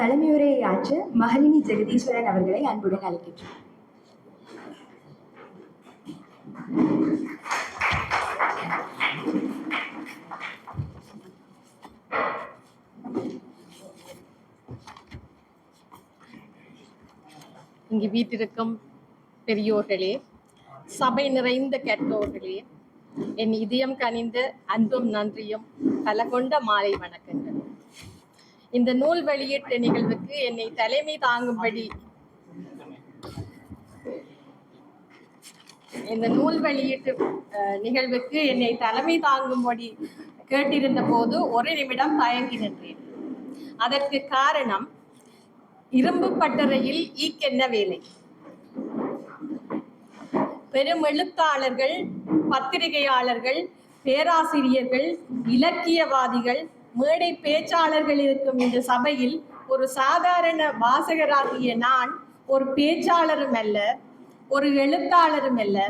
தலைமையுரையை ஆற்ற மகளினி ஜெகதீஸ்வரன் அவர்களை அன்புடன் அழைக்கின்றோம். இங்கு வீட்டிருக்கும் பெரியோர்களே சபை நிறைந்த கேட்பவர்களே என் இதயம் கனிந்த அன்பும் நன்றியும் பல கொண்ட மாலை வணக்கங்கள். இந்த நூல் வெளியீட்டு நிகழ்வுக்கு என்னை தலைமை தாங்கும்படி. இந்த நூல் வெளியீட்டு நிகழ்வுக்கு என்னை தலைமை தாங்கும்படி கேட்டிருந்த போது ஒரு நிமிடம் தயங்கி நின்றேன். அதற்கு காரணம் இரும்பு பட்டறையில் ஈக்கென்ன வேலை. பெரும் எழுத்தாளர்கள் பத்திரிகையாளர்கள் பேராசிரியர்கள் இலக்கியவாதிகள் மேடை பேச்சாளர்கள் இருக்கும் இந்த சபையில் ஒரு சாதாரண வாசகராகிய நான் ஒரு பேச்சாளரும் அல்ல ஒரு எழுத்தாளரும் அல்ல.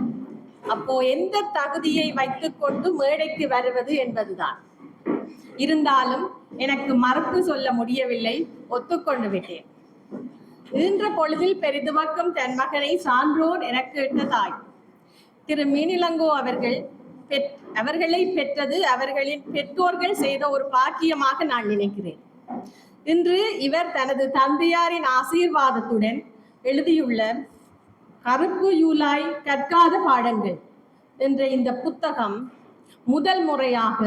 அப்போ எந்த தகுதியை வைத்துக்கொண்டு மேடைக்கு வருவது என்பதுதான். இருந்தாலும் எனக்கு மறுப்பு சொல்ல முடியவில்லை ஒத்துக்கொண்டு விட்டேன். ஈன்ற பொழுதில் பெரிதுவக்கும் தன் மகனை சான்றோர் எனக்கு இட்ட தாய். திரு மீனிலங்கோ அவர்கள் பெற்- அவர்களை பெற்றது அவர்களின் பெற்றோர்கள் செய்த ஒரு பாக்கியமாக நான் நினைக்கிறேன். இன்று இவர் தனது தந்தையாரின் ஆசீர்வாதத்துடன் எழுதியுள்ள கருப்பு யூலாய் கற்காத பாடங்கள் என்ற இந்த புத்தகம் முதல் முறையாக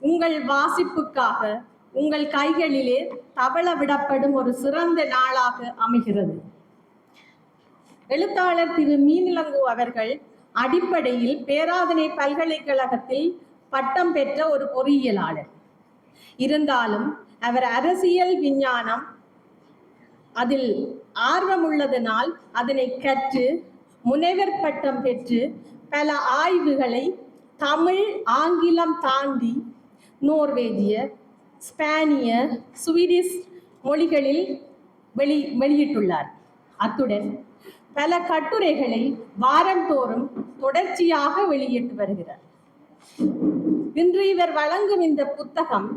உங்கள் வாசிப்புக்காக உங்கள் கைகளிலே தவள விடப்படும் ஒரு சிறந்த நாளாக அமைகிறது. எழுத்தாளர் திரு மீனிலங்கு அவர்கள் அடிப்படையில் பேராதனை பல்கலைக்கழகத்தில் பட்டம் பெற்ற ஒரு பொறியியலாளர். இருந்தாலும் அவர் அரசியல் விஞ்ஞானம் அதில் ஆர்வம் உள்ளதனால் அதனை கற்று முனைவர் பட்டம் பெற்று பல ஆய்வுகளை தமிழ் ஆங்கிலம் தாண்டி நோர்வேஜிய ஸ்பானிய சுவீடிஷ் மொழிகளில் வெளி வெளியிட்டுள்ளார். அத்துடன் பல கட்டுரைகளை வாரந்தோறும் தொடர்ச்சியாக வெளியிட்டு வருகிறார். இன்று இவர் வழங்கும் இந்த புத்தகம்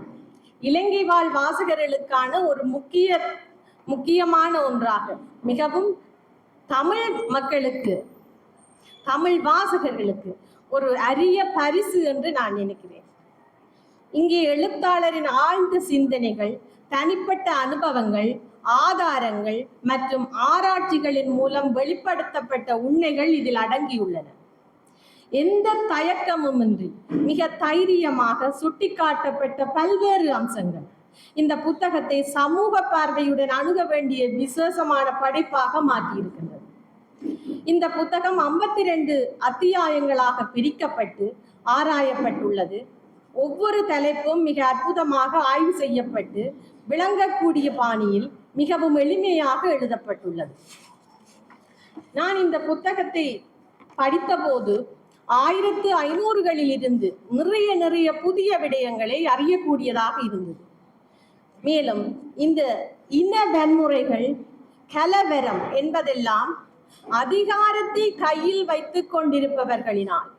இலங்கை வாழ் வாசகர்களுக்கான ஒரு முக்கிய முக்கியமான ஒன்றாக மிகவும் தமிழ் மக்களுக்கு தமிழ் வாசகர்களுக்கு ஒரு அரிய பரிசு என்று நான் நினைக்கிறேன். இங்கே எழுத்தாளரின் ஆழ்ந்த சிந்தனைகள் தனிப்பட்ட அனுபவங்கள் ஆதாரங்கள் மற்றும் ஆராய்ச்சிகளின் மூலம் வெளிப்படுத்தப்பட்ட உண்மைகள் இதில் அடங்கியுள்ளன. எந்த தயக்கமுமின்றி மிக தைரியமாக சுட்டிக்காட்டப்பட்ட பல்வேறு அம்சங்கள். இந்த புத்தகத்தை சமூக பார்வையுடன் அணுக வேண்டிய விசேஷமான படைப்பாக மாற்றியிருக்கின்றது. இந்த புத்தகம் 52 ரெண்டு அத்தியாயங்களாக பிரிக்கப்பட்டு ஆராயப்பட்டுள்ளது. ஒவ்வொரு தலைப்பும் மிக அற்புதமாக ஆய்வு செய்யப்பட்டு விளங்கக்கூடிய பாணியில் மிகவும் எளிமையாக எழுதப்பட்டுள்ளது. நான் இந்த புத்தகத்தை படித்தபோது ஆயிரத்து ஐநூறுகளில் இருந்து நிறைய நிறைய புதிய விடயங்களை அறியக்கூடியதாக இருந்தது. மேலும் இந்த இன வன்முறைகள் கலவரம் என்பதெல்லாம் அதிகாரத்தை கையில் வைத்துக் கொண்டிருப்பவர்களினால்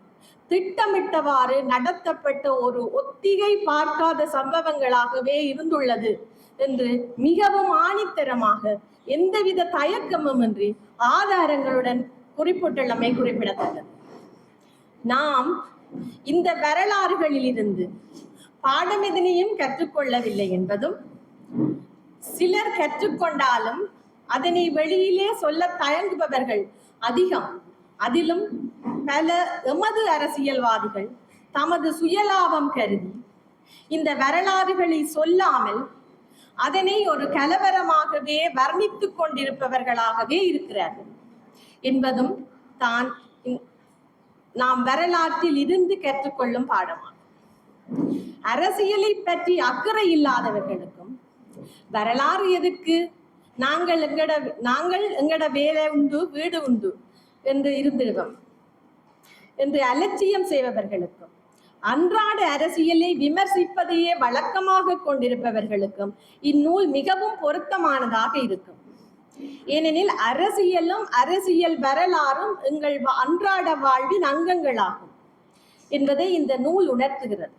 திட்டமிட்டவாறு நடத்தப்பட்ட ஒரு ஒத்திகை பார்க்காத சம்பவங்களாகவே இருந்துள்ளது. என்று மிகவும் ஆணித்தரமாக எந்தவித தயக்கமுமின்றி ஆதாரங்களுடன் குறிப்பிட்டுள்ளமை குறிப்பிடத்தக்கது. நாம் இந்த வரலாறுகளிலிருந்து பாடம் எதனையும் கற்றுக்கொள்ளவில்லை என்பதும் சிலர் கற்றுக்கொண்டாலும் அதனை வெளியிலே சொல்ல தயங்குபவர்கள் அதிகம். அதிலும் பல எமது அரசியல்வாதிகள் தமது சுயலாபம் கருதி இந்த வரலாறுகளை சொல்லாமல் அதனை ஒரு கலவரமாகவே வர்ணித்து கொண்டிருப்பவர்களாகவே இருக்கிறார்கள். என்பதும் தான் நாம் வரலாற்றில் இருந்து கற்றுக்கொள்ளும் பாடமாகும். அரசியலை பற்றி அக்கறை இல்லாதவர்களுக்கும் வரலாறு எதுக்கு? நாங்கள் எங்கட நாங்கள் எங்கட வேலை உண்டு வீடு உண்டு என்று இருந்திடுவோம். என்று அலட்சியம் செய்பவர்களுக்கும் அன்றாட அரசியலை விமர்சிப்பதையே வழக்கமாக கொண்டிருப்பவர்களுக்கும் இந்நூல் மிகவும் பொருத்தமானதாக இருக்கும். ஏனெனில் அரசியலும் அரசியல் வரலாறும் எங்கள் வா- அன்றாட வாழ்வின் அங்கங்களாகும் என்பதை இந்த நூல் உணர்த்துகிறது.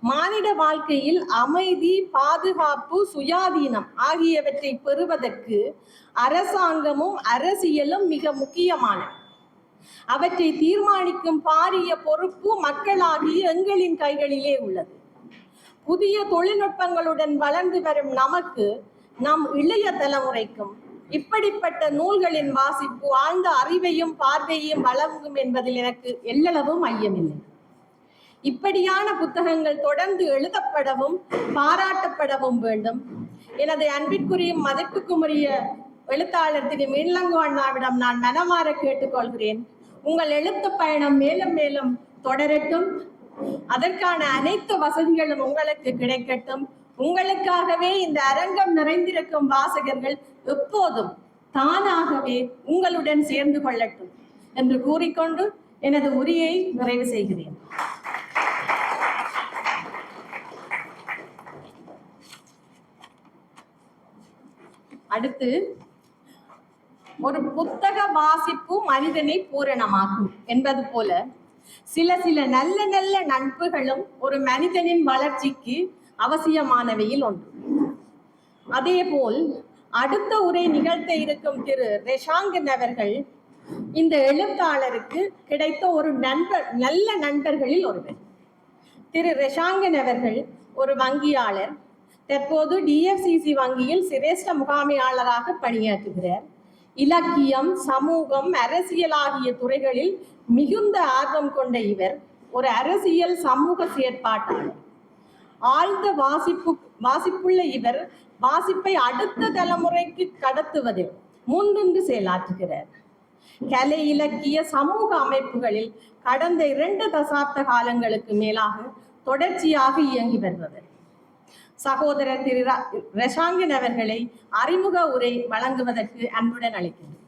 மானிட வாழ்க்கையில் அமைதி பாதுகாப்பு சுயாதீனம் ஆகியவற்றை பெறுவதற்கு அரசாங்கமும் அரசியலும் மிக முக்கியமானது. அவற்றை தீர்மானிக்கும் பாரிய பொறுப்பு மக்களாகிய எங்களின் கைகளிலே உள்ளது. புதிய தொழில்நுட்பங்களுடன் வளர்ந்து வரும் நமக்கு நம் இளைய தலைமுறைக்கும் இப்படிப்பட்ட நூல்களின் வாசிப்பு ஆழ்ந்த அறிவையும் பார்வையையும் வழங்கும் என்பதில் எனக்கு எல்லளவும் ஐயமில்லை. இப்படியான புத்தகங்கள் தொடர்ந்து எழுதப்படவும் பாராட்டப்படவும் வேண்டும். எனது அன்பிற்குரிய மதிப்புக்குரிய எழுத்தாளர் திரு மீன்லங்கு அண்ணாவிடம் நான் மனமாற கேட்டுக்கொள்கிறேன். உங்கள் எழுத்து பயணம் மேலும் மேலும் தொடரட்டும். அதற்கான அனைத்து வசதிகளும் உங்களுக்கு கிடைக்கட்டும். உங்களுக்காகவே இந்த அரங்கம் நிறைந்திருக்கும் வாசகர்கள் எப்போதும் தானாகவே உங்களுடன் சேர்ந்து கொள்ளட்டும் என்று கூறிக்கொண்டு எனது உரியை நிறைவு செய்கிறேன். அடுத்து ஒரு புத்தக வாசிப்பு மனிதனை பூரணமாகும் என்பது போல சில சில நல்ல நல்ல நட்புகளும் ஒரு மனிதனின் வளர்ச்சிக்கு அவசியமானவையில் ஒன்று. அதேபோல் அடுத்த உரை நிகழ்த்த இருக்கும் திரு ரெஷாங்கன் அவர்கள் இந்த எழுத்தாளருக்கு கிடைத்த ஒரு நண்பர் நல்ல நண்பர்களில் ஒருவர். திரு ரெஷாங்கன் அவர்கள் ஒரு வங்கியாளர் தற்போது டிஎஃப்சிசி வங்கியில் சிரேஷ்ட முகாமையாளராக பணியாற்றுகிறார். இலக்கியம் சமூகம் அரசியல் ஆகிய துறைகளில் மிகுந்த ஆர்வம் கொண்ட இவர் ஒரு அரசியல் சமூக செயற்பாட்டாளர். ஆழ்ந்த வாசிப்பு வாசிப்புள்ள இவர் வாசிப்பை அடுத்த தலைமுறைக்கு கடத்துவதில் முன்னின்று செயலாற்றுகிறார். கலை இலக்கிய சமூக அமைப்புகளில் கடந்த இரண்டு தசாப்த காலங்களுக்கு மேலாக தொடர்ச்சியாக இயங்கி வருபவர் சகோதரர் திரு ரஷாங்கன் அவர்களை அறிமுக உரை வழங்குவதற்கு அன்புடன் அழைக்கிறேன்.